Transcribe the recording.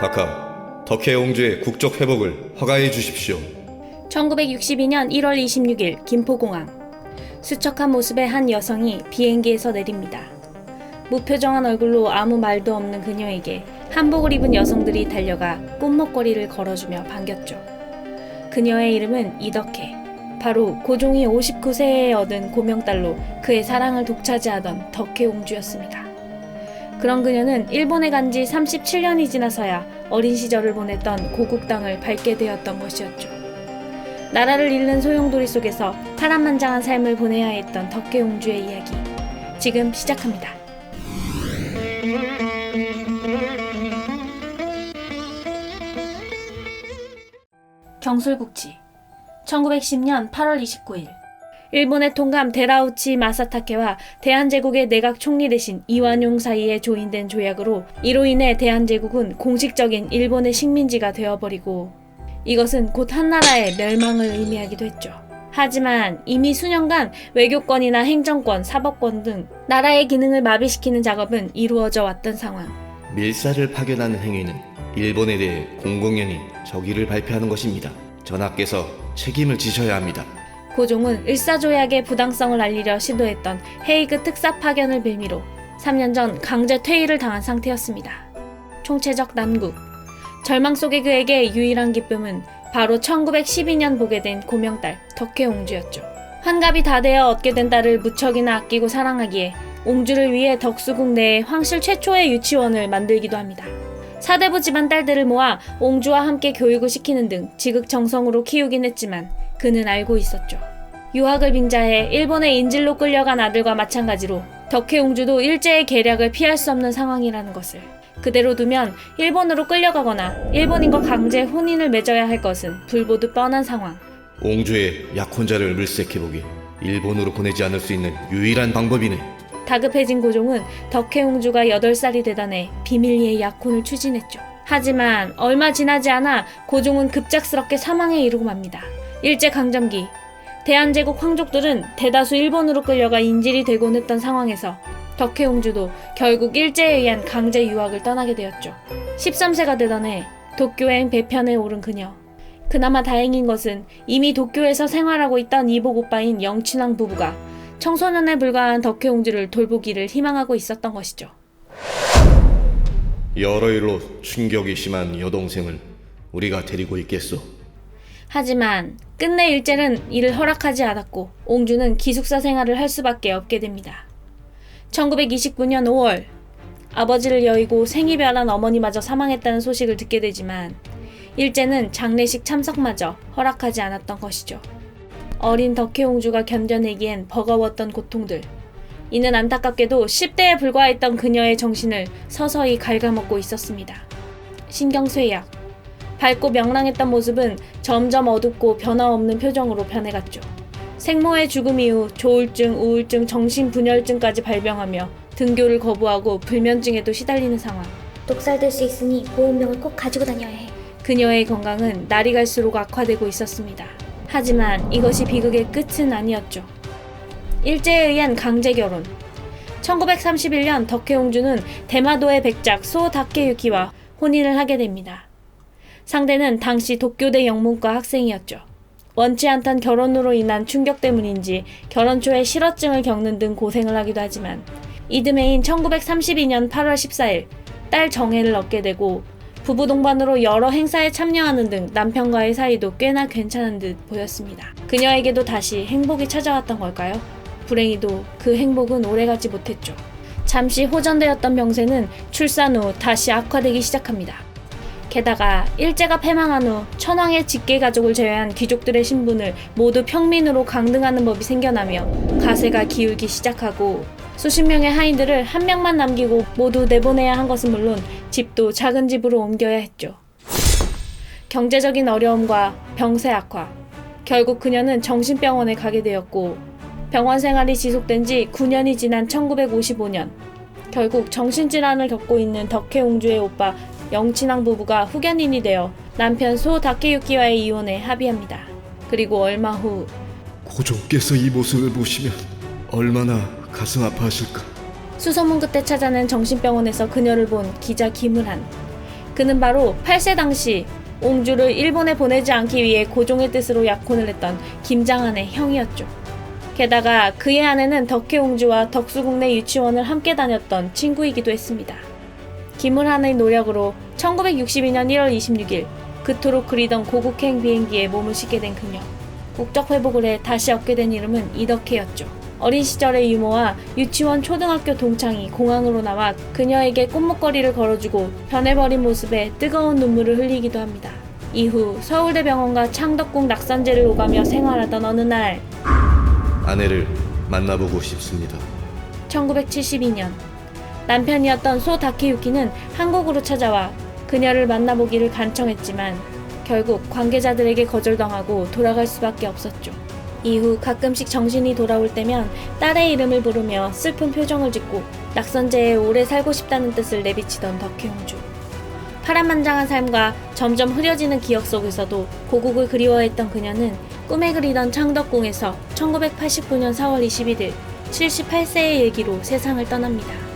각하, 덕혜 옹주의 국적 회복을 허가해 주십시오. 1962년 1월 26일 김포공항 수척한 모습의 한 여성이 비행기에서 내립니다. 무표정한 얼굴로 아무 말도 없는 그녀에게 한복을 입은 여성들이 달려가 꽃목걸이를 걸어주며 반겼죠. 그녀의 이름은 이덕혜. 바로 고종이 59세에 얻은 고명딸로 그의 사랑을 독차지하던 덕혜 옹주였습니다. 그런 그녀는 일본에 간 지 37년이 지나서야 어린 시절을 보냈던 고국당을 밟게 되었던 것이었죠. 나라를 잃는 소용돌이 속에서 파란만장한 삶을 보내야 했던 덕혜옹주의 이야기 지금 시작합니다. 경술국지 1910년 8월 29일 일본의 통감 데라우치 마사타케와 대한제국의 내각 총리 대신 이완용 사이에 조인된 조약으로 이로 인해 대한제국은 공식적인 일본의 식민지가 되어버리고 이것은 곧 한나라의 멸망을 의미하기도 했죠. 하지만 이미 수년간 외교권이나 행정권, 사법권 등 나라의 기능을 마비시키는 작업은 이루어져 왔던 상황. 밀사를 파견하는 행위는 일본에 대해 공공연히 적의를 발표하는 것입니다. 전하께서 책임을 지셔야 합니다. 고종은 일사조약의 부당성을 알리려 시도했던 헤이그 특사 파견을 빌미로 3년 전 강제 퇴위를 당한 상태였습니다. 총체적 난국. 절망 속의 그에게 유일한 기쁨은 바로 1912년 보게 된 고명딸 덕혜옹주였죠. 환갑이 다 되어 얻게 된 딸을 무척이나 아끼고 사랑하기에 옹주를 위해 덕수궁 내에 황실 최초의 유치원을 만들기도 합니다. 사대부 집안 딸들을 모아 옹주와 함께 교육을 시키는 등 지극정성으로 키우긴 했지만 그는 알고 있었죠. 유학을 빙자해 일본의 인질로 끌려간 아들과 마찬가지로 덕혜옹주도 일제의 계략을 피할 수 없는 상황이라는 것을 그대로 두면 일본으로 끌려가거나 일본인과 강제 혼인을 맺어야 할 것은 불보듯 뻔한 상황. 옹주의 약혼자를 물색해보기 일본으로 보내지 않을 수 있는 유일한 방법이네. 다급해진 고종은 덕혜옹주가 8살이 되던 해 비밀리에 약혼을 추진했죠. 하지만 얼마 지나지 않아 고종은 급작스럽게 사망에 이르고 맙니다. 일제강점기 대한제국 황족들은 대다수 일본으로 끌려가 인질이 되곤 했던 상황에서 덕혜옹주도 결국 일제에 의한 강제 유학을 떠나게 되었죠. 13세가 되던 해 도쿄행 배편에 오른 그녀. 그나마 다행인 것은 이미 도쿄에서 생활하고 있던 이복 오빠인 영춘왕 부부가 청소년에 불과한 덕혜옹주를 돌보기를 희망하고 있었던 것이죠. 여러 일로 충격이 심한 여동생을 우리가 데리고 있겠소. 하지만 끝내 일제는 이를 허락하지 않았고 옹주는 기숙사 생활을 할 수밖에 없게 됩니다. 1929년 5월 아버지를 여의고 생이별한 어머니마저 사망했다는 소식을 듣게 되지만 일제는 장례식 참석마저 허락하지 않았던 것이죠. 어린 덕혜옹주가 견뎌내기엔 버거웠던 고통들. 이는 안타깝게도 10대에 불과했던 그녀의 정신을 서서히 갉아먹고 있었습니다. 신경쇠약, 밝고 명랑했던 모습은 점점 어둡고 변화없는 표정으로 변해갔죠. 생모의 죽음 이후 조울증, 우울증, 정신분열증까지 발병하며 등교를 거부하고 불면증에도 시달리는 상황. 독살될 수 있으니 보온병을 꼭 가지고 다녀야 해. 그녀의 건강은 날이 갈수록 악화되고 있었습니다. 하지만 이것이 비극의 끝은 아니었죠. 일제에 의한 강제 결혼. 1931년 덕혜옹주는 대마도의 백작 소 다케유키와 혼인을 하게 됩니다. 상대는 당시 도쿄대 영문과 학생이었죠. 원치 않던 결혼으로 인한 충격 때문인지 결혼 초에 실어증을 겪는 등 고생을 하기도 하지만 이듬해인 1932년 8월 14일 딸 정혜를 얻게 되고 부부 동반으로 여러 행사에 참여하는 등 남편과의 사이도 꽤나 괜찮은 듯 보였습니다. 그녀에게도 다시 행복이 찾아왔던 걸까요? 불행히도 그 행복은 오래가지 못했죠. 잠시 호전되었던 병세는 출산 후 다시 악화되기 시작합니다. 게다가 일제가 패망한 후 천황의 직계 가족을 제외한 귀족들의 신분을 모두 평민으로 강등하는 법이 생겨나며 가세가 기울기 시작하고 수십 명의 하인들을 한 명만 남기고 모두 내보내야 한 것은 물론 집도 작은 집으로 옮겨야 했죠. 경제적인 어려움과 병세 악화. 결국 그녀는 정신병원에 가게 되었고 병원 생활이 지속된 지 9년이 지난 1955년 결국 정신질환을 겪고 있는 덕혜옹주의 오빠 영친왕 부부가 후견인이 되어 남편 소 다케유키와의 이혼에 합의합니다. 그리고 얼마 후 고종께서 이 모습을 보시면 얼마나 가슴 아파하실까. 수소문 끝에 찾아낸 정신병원에서 그녀를 본 기자 김을한. 그는 바로 8세 당시 옹주를 일본에 보내지 않기 위해 고종의 뜻으로 약혼을 했던 김장한의 형이었죠. 게다가 그의 아내는 덕혜옹주와 덕수궁내 유치원을 함께 다녔던 친구이기도 했습니다. 김을한의 노력으로 1962년 1월 26일 그토록 그리던 고국행 비행기에 몸을 싣게 된 그녀. 국적 회복을 해 다시 얻게 된 이름은 이덕혜였죠. 어린 시절의 유모와 유치원 초등학교 동창이 공항으로 나와 그녀에게 꽃목걸이를 걸어주고 변해버린 모습에 뜨거운 눈물을 흘리기도 합니다. 이후 서울대병원과 창덕궁 낙산제를 오가며 생활하던 어느 날 아내를 만나보고 싶습니다. 1972년 남편이었던 소 다케유키는 한국으로 찾아와 그녀를 만나보기를 간청했지만 결국 관계자들에게 거절당하고 돌아갈 수밖에 없었죠. 이후 가끔씩 정신이 돌아올 때면 딸의 이름을 부르며 슬픈 표정을 짓고 낙선제에 오래 살고 싶다는 뜻을 내비치던 덕혜옹주. 파란만장한 삶과 점점 흐려지는 기억 속에서도 고국을 그리워했던 그녀는 꿈에 그리던 창덕궁에서 1989년 4월 21일 78세의 일기로 세상을 떠납니다.